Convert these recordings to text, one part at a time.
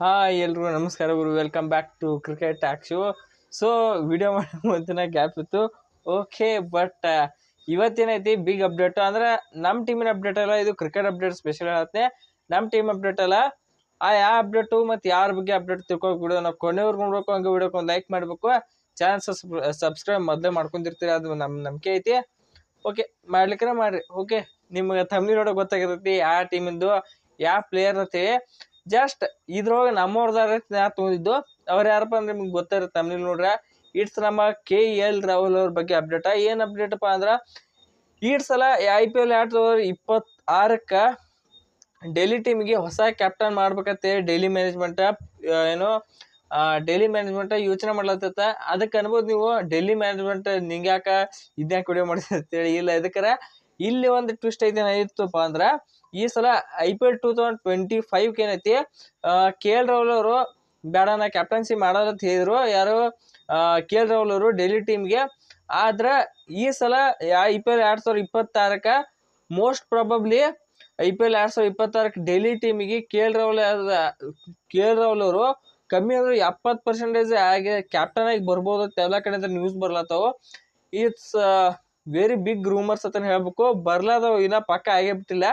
Hi ಎಲ್ರಿಗೂ ನಮಸ್ಕಾರ ಗುರು. Welcome back to cricket talk show so video ಮಾಡೋ ಗ್ಯಾಪ್ ಇತ್ತು. ಓಕೆ ಬಟ್ ಇವತ್ತೇನೈತಿ? ಬಿಗ್ ಅಪ್ಡೇಟ್ ಅಂದ್ರೆ ನಮ್ಮ ಟೀಮಿನ ಅಪ್ಡೇಟ್ ಅಲ್ಲ, ಇದು ಕ್ರಿಕೆಟ್ ಅಪ್ಡೇಟ್ ಸ್ಪೆಷಲ್ ಆಗುತ್ತೆ. ನಮ್ಮ ಟೀಮ್ ಅಪ್ಡೇಟ್ ಅಲ್ಲ, ಆ ಯಾವ ಅಪ್ಡೇಟು ಮತ್ತು ಯಾರ ಬಗ್ಗೆ ಅಪ್ಡೇಟ್ ತಿಳ್ಕೊಂಡು ವಿಡಿಯೋ ನಾವು ಕೊನೆವರೆಗೂ ನೋಡ್ಬೇಕು. ಹಂಗೆ ವಿಡಿಯೋಕ್ಕೆ ಒಂದು ಲೈಕ್ ಮಾಡಬೇಕು. ಚಾನಲ್ ಸಬ್ಸ್ಕ್ರೈಬ್ ಮೊದಲೇ ಮಾಡ್ಕೊಂಡಿರ್ತೀರಿ, ಅದು ನಮ್ಮ ನಂಬಿಕೆ ಐತಿ. ಓಕೆ ಮಾಡ್ಲಿಕ್ಕೆ ಮಾಡ್ರಿ. ಓಕೆ ನಿಮಗೆ ತಮ್ಮಿ ನೋಡೋಕೆ ಗೊತ್ತಾಗಿರ್ತೈತಿ ಯಾವ ಟೀಮಿಂದು ಯಾವ ಪ್ಲೇಯರ್ ಅಂತೇಳಿ ಜಸ್ಟ್ ಇದ್ರೊಳಗೆ ನಮ್ಮವ್ರದಾರ ನಾ ತೊಗೊಂಡಿದ್ದು. ಅವ್ರು ಯಾರಪ್ಪ ಅಂದ್ರೆ ನಿಮ್ಗೆ ಗೊತ್ತಿರುತ್ತೆ ತಮಿಳು ನೋಡ್ರೆ, ಇಟ್ಸ್ ನಮ್ಮ ಕೆ ಎಲ್ ರಾಹುಲ್ ಅವ್ರ ಬಗ್ಗೆ ಅಪ್ಡೇಟ ಏನು ಅಪ್ಡೇಟಪ್ಪ ಅಂದ್ರೆ, ಈ ಸಲ ಐ ಪಿ ಎಲ್ ಎರಡು ಸಾವಿರದ ಇಪ್ಪತ್ತಾರಕ್ಕೆ ಡೆಲ್ಲಿ ಟೀಮಿಗೆ ಹೊಸ ಕ್ಯಾಪ್ಟನ್ ಮಾಡ್ಬೇಕಂತೇಳಿ ಡೆಲ್ಲಿ ಮ್ಯಾನೇಜ್ಮೆಂಟ್ ಏನು ಡೆಲ್ಲಿ ಮ್ಯಾನೇಜ್ಮೆಂಟ್ ಯೋಚನೆ ಮಾಡ್ಲತ್ತ ಅದಕ್ಕೆ ಅನ್ಬೋದು ನೀವು ಡೆಲ್ಲಿ ಮ್ಯಾನೇಜ್ಮೆಂಟ್ ನಿಂಗ್ಯಾಕ ಇದ್ಯಾಕೆ ವಿಡಿಯೋ ಮಾಡಿದೆ ಅಂತೇಳಿ ಇಲ್ಲ, ಇದಕ್ಕರ ಇಲ್ಲಿ ಒಂದು ಟ್ವಿಸ್ಟ್ ಐತೆ ಏನಾಯ್ತಪ್ಪ ಅಂದ್ರೆ, ಈ ಸಲ I P L two thousand twenty ಫೈವ್ಗೆ ಏನೈತಿ ಕೆ ಎಲ್ ರಾಹುಲ್ ಅವರು ಬೇಡ ನಾ ಕ್ಯಾಪ್ಟನ್ಸಿ ಮಾಡೋದು ಅಂತ ಹೇಳಿದ್ರು. ಯಾರು ಕೆ ಎಲ್ ರಾಹುಲ್ ಅವರು ಡೆಲ್ಲಿ ಟೀಮ್ಗೆ ಆದ್ರೆ ಈ ಸಲ ಐ ಪಿ ಎಲ್ ಎರಡು ಸಾವಿರದ ಇಪ್ಪತ್ತಾರಕ್ಕೆ most probably I P L ಎರಡು ಸಾವಿರದ ಇಪ್ಪತ್ತಾರಕ್ಕೆ Delhi ಟೀಮಿಗೆ K L Rahul K L Rahul ಅವರು ಕಮ್ಮಿ ಅಂದ್ರೆ ಎಪ್ಪತ್ತು ಪರ್ಸೆಂಟೇಜ್ ಆಗಿ ಕ್ಯಾಪ್ಟನ್ ಆಗಿ ಬರ್ಬೋದು ಅಂತ ಎಲ್ಲ ಕಡೆಯಿಂದ ನ್ಯೂಸ್ ಬರ್ಲತ್ತಾವು. ಇಟ್ಸ್ ವೆರಿ ಬಿಗ್ ರೂಮರ್ಸ್ ಅಂತ ಹೇಳ್ಬೇಕು. ಬರ್ಲಾದವು ಇನ್ನ ಪಕ್ಕ ಆಗೇ ಬಿಟ್ಟಿಲ್ಲ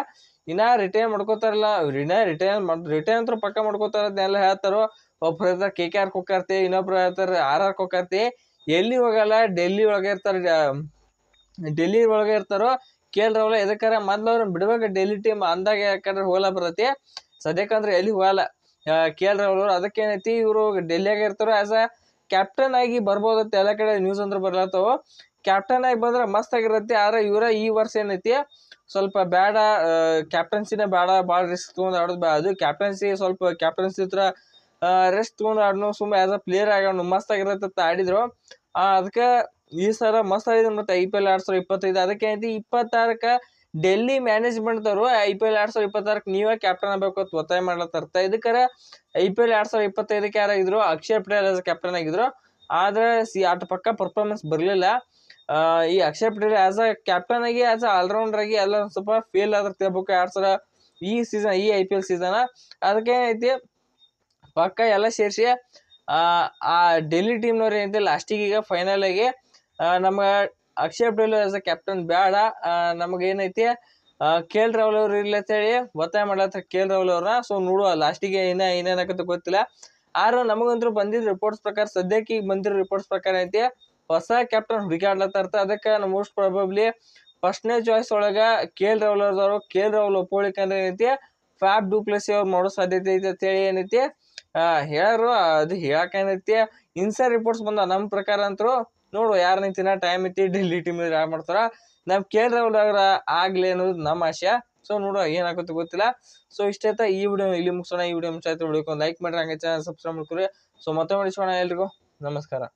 ಇನ್ನ ರಿಟೈನ್ ಮಾಡ್ಕೋತಾರಲ್ಲ. ಇನ್ನ ರಿಟೈನ್ ರಿಟೈನ್ ಅಂತ ಪಕ್ಕ ಮಾಡ್ಕೋತಾರ ಅದನ್ನೆಲ್ಲ ಹೇಳ್ತಾರೋ. ಒಬ್ರು ಹೇಳ್ತಾರ ಕೆ ಕೆ ಆರ್ ಕೊಕ್ಕಾರ್ತಿ, ಇನ್ನೊಬ್ರು ಹೇಳ್ತಾರೆ ಆರ್ ಆರ್ ಕೊಕ್ಕಾರ್ತಿ. ಎಲ್ಲಿ ಹೋಗಲ್ಲ, ಡೆಲ್ಲಿ ಒಳಗೆ ಇರ್ತಾರೆ ಡೆಲ್ಲಿ ಒಳಗೆ ಇರ್ತಾರೋ. ಕೆ ಎಲ್ ಎದಕ್ಕಾರ ಮೊದ್ಲು ಅವ್ರನ್ನ ಬಿಡ್ಬೇಕು ಡೆಲ್ಲಿ ಟೀಮ್ ಅಂದಾಗ ಯಾಕಂದ್ರೆ ಹೋಗಲ್ಲ ಬರತ್ತೆ. ಸದ್ಯಕ್ಕಂದ್ರೆ ಎಲ್ಲಿ ಹೋಗಲ್ಲ. ಕೆ ಎಲ್ ರಾಹುಲ್ ಅವರು ಅದಕ್ಕೆ ಏನೈತಿ ಇವರು ಡೆಲ್ಲಿಯಾಗ ಇರ್ತಾರೋ. ಆಸ್ ಅ ಕ್ಯಾಪ್ಟನ್ ಆಗಿ ಬರ್ಬೋದಂತ. ಎಲ್ಲ ಕಡೆ ನ್ಯೂಸ್ ಅಂದ್ರೆ ಬರ್ಲತ್ತಾವ ಕ್ಯಾಪ್ಟನ್ ಆಗಿ ಬಂದ್ರೆ ಮಸ್ತ್ ಆಗಿರತ್ತೆ. ಆದ್ರೆ ಇವರ ಈ ವರ್ಷ ಏನೈತಿ, ಸ್ವಲ್ಪ ಬೇಡ ಕ್ಯಾಪ್ಟನ್ಸಿನೇ ಬೇಡ, ಭಾಳ ರಿಸ್ಕ್ ತೊಗೊಂಡು ಆಡೋದು ಬೇಡ ಅದು ಕ್ಯಾಪ್ಟನ್ಸಿ ಸ್ವಲ್ಪ ಕ್ಯಾಪ್ಟನ್ಸಿ ಹತ್ರ ರೆಸ್ಟ್ ತೊಗೊಂಡು ಆಡ್ನು ಸುಮ್ಮನೆ ಆಸ್ ಅ ಪ್ಲೇಯರ್ ಆಗೋಣ ಮಸ್ತ್ ಆಗಿರತ್ತೆ ಆಡಿದ್ರು. ಅದಕ್ಕೆ ಈ ಸಲ ಮಸ್ತ್ ಆಗಿದ್ರು ಮತ್ತೆ ಐ ಪಿ ಎಲ್ ಎರಡು ಸಾವಿರ ಇಪ್ಪತ್ತೈದು. ಅದಕ್ಕೆ ಐತಿ ಇಪ್ಪತ್ತಾರಕ್ಕೆ ಡೆಲ್ಲಿ ಮ್ಯಾನೇಜ್ಮೆಂಟ್ದವರು ಐ ಪಿ ಎಲ್ ಎರಡು ಸಾವಿರ ಇಪ್ಪತ್ತಾರಕ್ಕೆ ನೀವೇ ಕ್ಯಾಪ್ಟನ್ ಆಗಬೇಕು ಅಂತ ಒತ್ತಾಯ ಮಾಡ್ಲತ್ತರ್ತ ಇದಕ್ಕರ ಐ ಪಿ ಎಲ್ ಎರಡು ಸಾವಿರದ ಇಪ್ಪತ್ತೈದಕ್ಕೆ ಯಾರಾಗಿದ್ರು, ಅಕ್ಷಯ್ ಪಟೇಲ್ ಆಸ್ ಕ್ಯಾಪ್ಟನ್ ಆಗಿದ್ರು. ಆದ್ರೆ ಸಿ ಆಟ ಪಕ್ಕ ಪರ್ಫಾರ್ಮೆನ್ಸ್ ಬರಲಿಲ್ಲ. ಈ Akshay Patel as a captain ಆಗಿ ಆಸ್ ಅ ಆಲ್ರೌಂಡರ್ ಆಗಿ ಎಲ್ಲ ಸ್ವಲ್ಪ ಫೇಲ್ ಆದ್ರೆ ತಿಳ್ಬೇಕು ಸಾವಿರ ಈ ಸೀಸನ್ ಈ ಐ ಪಿ ಎಲ್ ಸೀಸನ್ ಅದಕ್ಕೆ ಏನೈತಿ, ಪಕ್ಕ ಎಲ್ಲ ಸೇರಿಸಿ, ಆ ಡೆಲ್ಲಿ ಟೀಮ್ನವ್ರು ಏನೈತಿ ಲಾಸ್ಟಿಗೆ ಈಗ ಫೈನಲ್ ಆಗಿ ನಮ್ಮ Akshay Patel as a captain ಬೇಡ. ನಮಗೆ ಏನೈತಿ ಕೆ ಎಲ್ ರಾಹುಲ್ ಅವ್ರು ಇಲ್ಲ ಅಂತೇಳಿ ಒತ್ತಾಯ ಮಾಡ್ಲತ್ತ ಕೆ ಎಲ್ ರಾಹುಲ್ ಅವ್ರನ್ನ. ಸೊ ನೋಡುವ ಲಾಸ್ಟಿಗೆ ಏನ, ಏನೇನಾಗುತ್ತೆ ಗೊತ್ತಿಲ್ಲ. ಆದ್ರೆ ನಮಗಂತೂ ಬಂದಿದ್ದ ರಿಪೋರ್ಟ್ಸ್ ಪ್ರಕಾರ, ಸದ್ಯಕ್ಕೆ ಈಗ ಬಂದಿರೋ ರಿಪೋರ್ಟ್ಸ್ ಪ್ರಕಾರ ಐತಿ ಹೊಸ ಕ್ಯಾಪ್ಟನ್ ಹುಡುಕಾಡ್ಲತ್ತಾರ ಅದಕ್ಕೆ ಮೋಸ್ಟ್ ಪ್ರಾಬಬ್ಲಿ ಫಸ್ಟ್ನೇ ಚಾಯ್ಸ್ ಒಳಗೆ ಕೆ ಎಲ್ ರಾಹುಲ್ ಅವ್ರದವರು ಕೆ ಎಲ್ ರಾಹುಲ್ ಒಪ್ಪೋಳಿಕಂದ್ರೆ ಏನೈತಿ? ಫ್ಯಾಬ್ ಡೂಪ್ಲೆಸಿ ಅವ್ರು ಮಾಡೋ ಸಾಧ್ಯತೆ ಐತಿ ಅಂತೇಳಿ ಏನೈತಿ? ಹೇಳರು, ಅದು ಹೇಳಕ್ಕೆ ಏನೈತಿ? ಇನ್ಸೈಡ್ ರಿಪೋರ್ಟ್ಸ್ ಬಂದ ನಮ್ಮ ಪ್ರಕಾರ ಅಂತೂ. ನೋಡು, ಯಾರು ನಿಂತಿನ ಟೈಮ್ ಐತಿ ಡೆಲ್ಲಿ ಟೀಮ್ ಯಾರು ಮಾಡ್ತಾರ? ನಮ್ಮ ಕೆ ಎಲ್ ರಾಹುಲ್ ಅವ್ರ ಆಗ್ಲಿ ಅನ್ನೋದು ನಮ್ಮ ಆಶಯ ಸೊ ನೋಡು ಏನಾಗುತ್ತೆ ಗೊತ್ತಿಲ್ಲ. ಸೊ ಇಷ್ಟ ಈ ವಿಡಿಯೋ ಇಲ್ಲಿ ಮುಗಿಸೋಣ, ಈ ವಿಡಿಯೋ ಮುಗಿಸ್ ಆಯ್ತು ಒಂದು ಲೈಕ್ ಮಾಡ್ರಿ, ಹಂಗೆ ಚಾನಲ್ ಸಬ್ಸ್ಕ್ರೈಬ್ ಮಾಡ್ಕೊರಿ ಸೊ ಮತ್ತೆ ಮಾಡಿಸೋಣ ಎಲ್ರಿಗೂ. ನಮಸ್ಕಾರ.